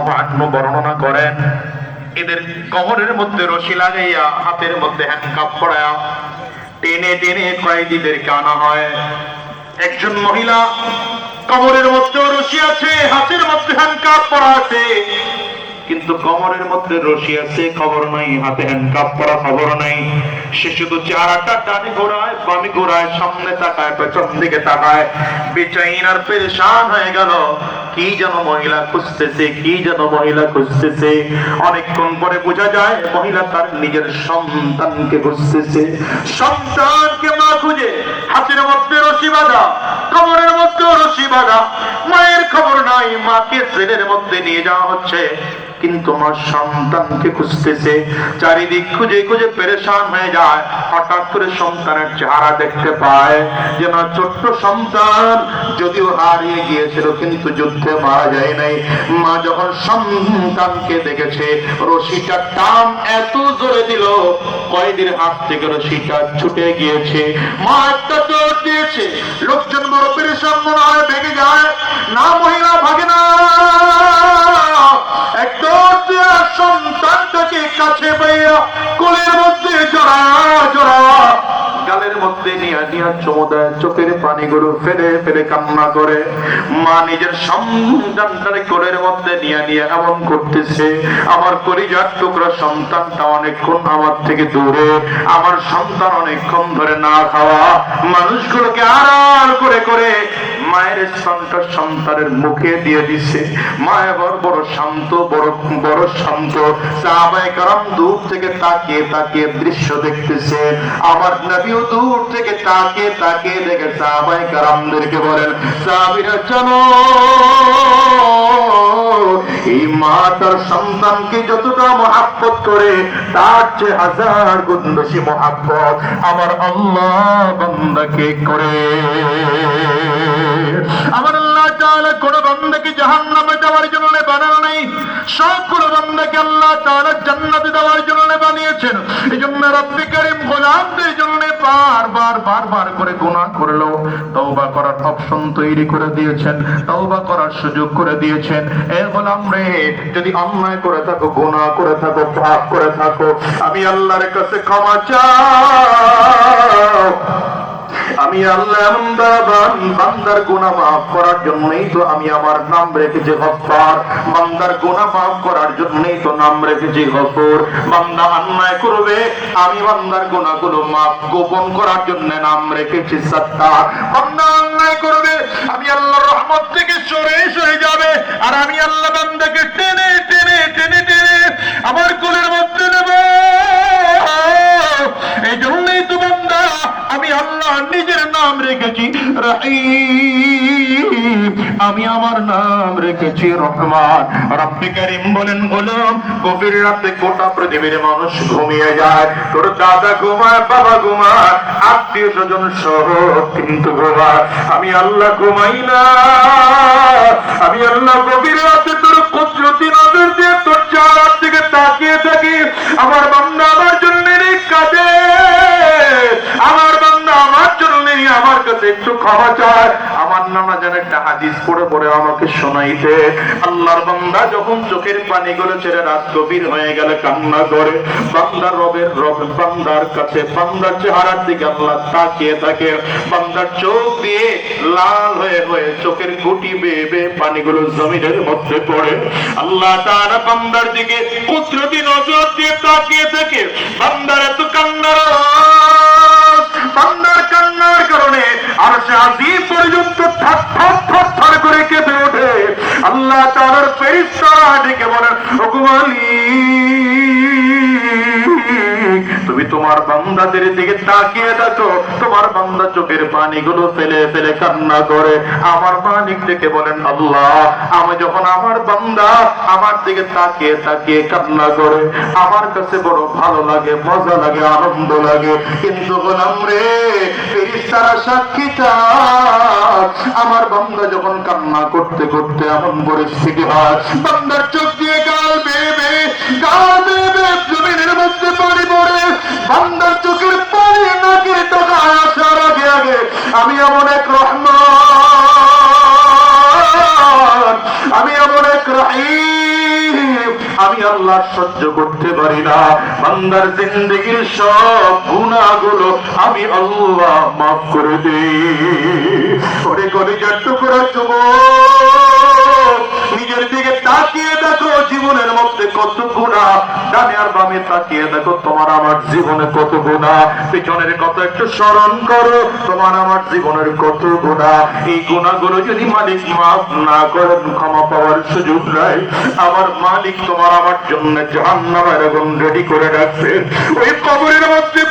বর্ণনা করেন, এদের কবরের মধ্যে রশি লাগাইয়া, হাতের মধ্যে হ্যান্ডকাপ পড়ায়া টেনে টেনে কয়েদিদেরকে আনা হয়। একজন মহিলা কবরের মধ্যে রশি আছে, হাতের মধ্যে হ্যান্ডকাপ পরা আছে। কিন্তু কমরের মধ্যে রশি আছে, খবর নাই, হাতে হ্যান্ডকাপ পরা খবর নাই। সে শুধু চেহারাটা ডানে ঘোরায়, বামে ঘোরায়, সামনে তাকায়, পেছন দিকে তাকায়। বেচাইন আর পেরেশান হয়ে গেল। কি যেন মহিলা খুঁজতেছে, কি যেন মহিলা খুঁজতেছে? অনেকক্ষণ পরে বোঝা যায়, মহিলা তার নিজের সন্তানকে খুঁজতেছে। সন্তানকে মা খুঁজে, হাতের মধ্যে রশি বাঁধা কবরের মধ্যে রশি বাঁধা। মায়ের খবর নাই, মাকে ট্রেনের মধ্যে নিয়ে যাওয়া হচ্ছে। কিন্তু আমার সন্তানকে খুঁজতেছে চারিদিক খুঁজে খুঁজে পেরেশান হয়ে যায় হঠাৎ করে সন্তানের চেহারা দেখতে পায় যে না ছোট্ট সন্তান যদিও হারিয়ে গিয়েছিল কিন্তু যুদ্ধে মারা যায় নাই মা যখন সন্তানকে দেখেছে রশিটা টান এত জোরে দিল কয়েদির হাত থেকে রশিটা ছুটে গিয়েছে মা একটা দিয়েছে লোকজন বড় পেরেশান মনে হয় ভেঙে যায় না মহিলা ভাগে না সন্তানটাকে কাছে পাইয়া কোলের মধ্যে আমার থেকে দূরে, আমার সন্তান অনেকক্ষণ ধরে না খাওয়া। মানুষগুলোকে আড়াল করে করে মায়ের সন্তানের মুখে দিয়ে দিছে। মায়ের বড় বড় শান্ত, বড় বড় শান্ত। দূর থেকে তাকিয়ে তাকিয়ে দৃশ্য দেখতেছে। আমার নবীও দূর থেকে তাকে তাকে দেখে সাবাই কারামদেরকে বলেন, সাহাবীরা জানো এই মা তার সন্তানকে যতটা মহাব্বত করে, তার চেয়ে হাজার গুণ বেশি মহাব্বত আমার আল্লাহ বন্দাকে করে। আমার আল্লাহ তাআলা কোন বান্দাকে জাহান্নামে দেওয়ার জন্য বানানো নাই। সবগুলো বান্দাকে আল্লাহ তাআলা জান্নাতে দেওয়ার জন্য বানিয়েছেন। এই জন্য রব্বি করিম গোলামদের জন্য বারবার বারবার করে গুনাহ করল। তওবা করার অপশন তৈরি করে দিয়েছেন। তওবা করার সুযোগ করে দিয়েছেন। এ গোলাম রে, যদি অন্যায় করে থাকো, গুনাহ করে থাকো, পাপ করে থাকো, আমি আল্লাহর কাছে ক্ষমা চাও। আমি আল্লাহ বান্দার গুনাহ মাফ করার জন্যই তো আমি আমার নাম রেখেছি গফফার। বান্দার গুনাহ মাফ করার জন্যই তো নাম রেখেছি গফুর বান্দা অন্যায় করবে, আমি বান্দার গুনাহগুলো মাফ গোপন করার জন্য নাম রেখেছি সত্তার। বান্দা অন্যায় করবে, আমি আল্লাহর রহমত থেকে সরে সরে যাবে, আর আমি আল্লাহ রেখেছি আমি আমার নাম রেখেছি রহমান। রব্বি করিম বলেন, গোলাম, গভীর রাতে গোটা পৃথিবীর মানুষ ঘুমিয়ে যায়। তোর দাদা ঘুমায়, বাবা ঘুমায়, আত্মীয় স্বজন সহ কিন্তু ঘুমায়। আমি আল্লাহ ঘুমাই না। ক্ষমা চায় চোখের আল্লাহ তাকিয়ে বান্দার দিয়ে গুটি বেয়ে বেয়ে পানিগুলো জমিনের মধ্যে পড়ে। আল্লাহ তাআলা বান্দার দিকে কুদরতি নজর দিয়ে তাকিয়ে থাকে। বান্দার এত আর সে আজিম পর্যন্ত থর থর করে কেঁপে ওঠে। আল্লাহ তাআলার ফেরেশতারা ডেকে বলেন তুমি তোমার বান্দাদের দিকে তাকিয়ে দেখো, তোমার বান্দা চোখের পানিগুলো ফেলে ফেলে কান্না করে। আমার মালিক থেকে বলেন, আল্লাহ, আমি যখন আমার বান্দা আমার দিকে তাকিয়ে তাকিয়ে কান্না করে, আমার কাছে বড় ভালো লাগে, মজা লাগে, আনন্দ লাগে। কিন্তু বললাম রে ফেরিস্তারা সাক্ষী আমার বান্দা যখন কান্না করতে করতে এমন পরিস্থিতি হয় বান্দার চোখ দিয়ে গাল বেয়ে গাল সহ্য করতে পারি না। বান্দার জিন্দগির সব গুণাগুলো আমি আল্লাহ মাফ করে দিই। করে করে টুকরা যুবক নিজের দিকে তাকিয়ে দেখো, জীবনের মধ্যে কত গুণা। ডানে আর বামে তাকিয়ে দেখো, তোমার আমার জীবনে কত গুণা। পিছনের কত একটু স্মরণ করো, তোমার আমার জীবনের কত গুণা। এই গুণাগুলো যদি মালিক মাফ না করেন, ক্ষমা পাওয়ার সুযোগ নাই। আমার মালিক তোমার আমার জন্য জাহান্নামের আগুন রেডি করে রাখছে ওই কবরের মধ্যে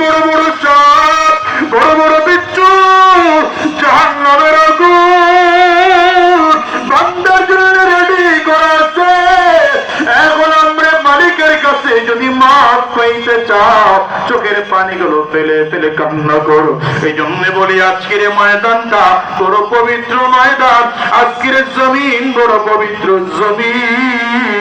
ফেলে কান্না করো এই জন্য বলি, আজকের ময়দানটা বড় পবিত্র ময়দান, আজকের জমিন বড় পবিত্র জমিন।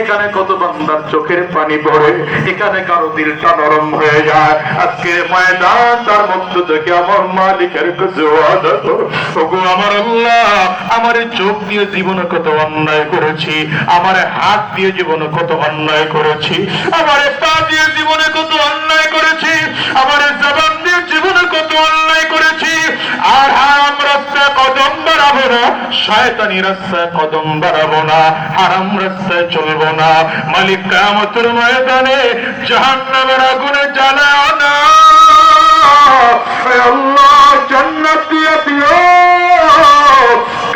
এখানে কত বান্দার চোখের পানি পড়ে, এখানে কারও দিলটা নরম হয়ে যায়। আজকের ময়দান, তার মধ্য থেকে আমার মালিকের আমার আল্লাহ, আমার চোখ দিয়ে জীবনে কত অন্যায় করেছি, আমার হাত দিয়ে জীবনে কত অন্যায় করেছি, আমার পা দিয়ে জীবনে কত অন্যায় করেছি, আমার জবান দিয়ে জীবনে কত অন্যায় করেছি, আর কদম না শয়তানি কদম বাড়াবো না, হারাম রাস্তায় চলবো না। মালিক কামতের ময়দানে জাহান্নামের আগুনে না।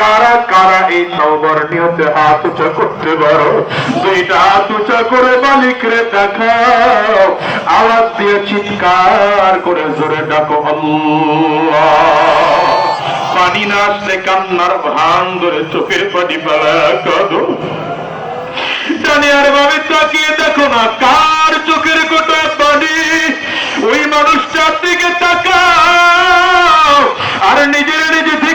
কারা কারা এই তওবার নিয়তে হাত উঁচা করতে পারো? দুইটা হাত উঁচা করে মালিক রে দেখাও। আওয়াজ দিয়ে চিৎকার করে জোরে ডাকো, আল্লাহ। পানি না কান্নার ভান ধরে চোখের পানি ডানে আর ভাবে তাকিয়ে দেখো না কার চোখের কোটা পানি। ওই মানুষটার দিকে তাকাও। আর নিজের নিজে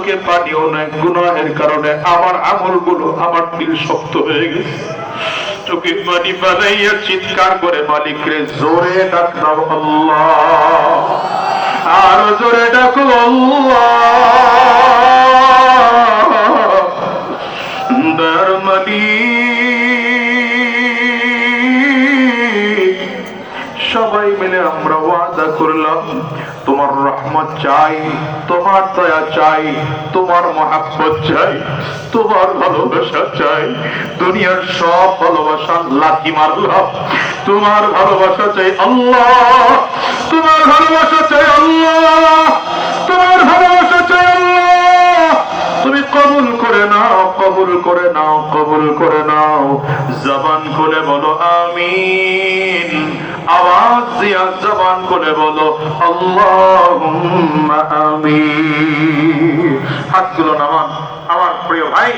চোখে পানিও নাই গুনাহের কারণে আমার আমলগুলো আমার দিল শক্ত হয়ে গেছে। চোখে পানি বানাইয়া চিৎকার করে মালিক রে জোরে ডাকলাম আল্লাহ। আর জোরে ডাকো আল্লাহ। রহমত চাই, তোমার দয়া চাই, তোমার মহাব্বত চাই, তোমার ভালোবাসা চাই। দুনিয়ার সব ভালোবাসা লাথি মারলাম। তোমার ভালোবাসা চাই আল্লাহ, তোমার ভালোবাসা চাই আল্লাহ, তোমার ভালোবাসা চাই তুমি কবুল করে নাও, কবুল করে নাও, কবুল করে নাও। জবান খুলে বলো, আমিন। আওয়াজ দিয়া জবান করে বলো আমিন। হাতগুলো নামান আমার প্রিয় ভাই।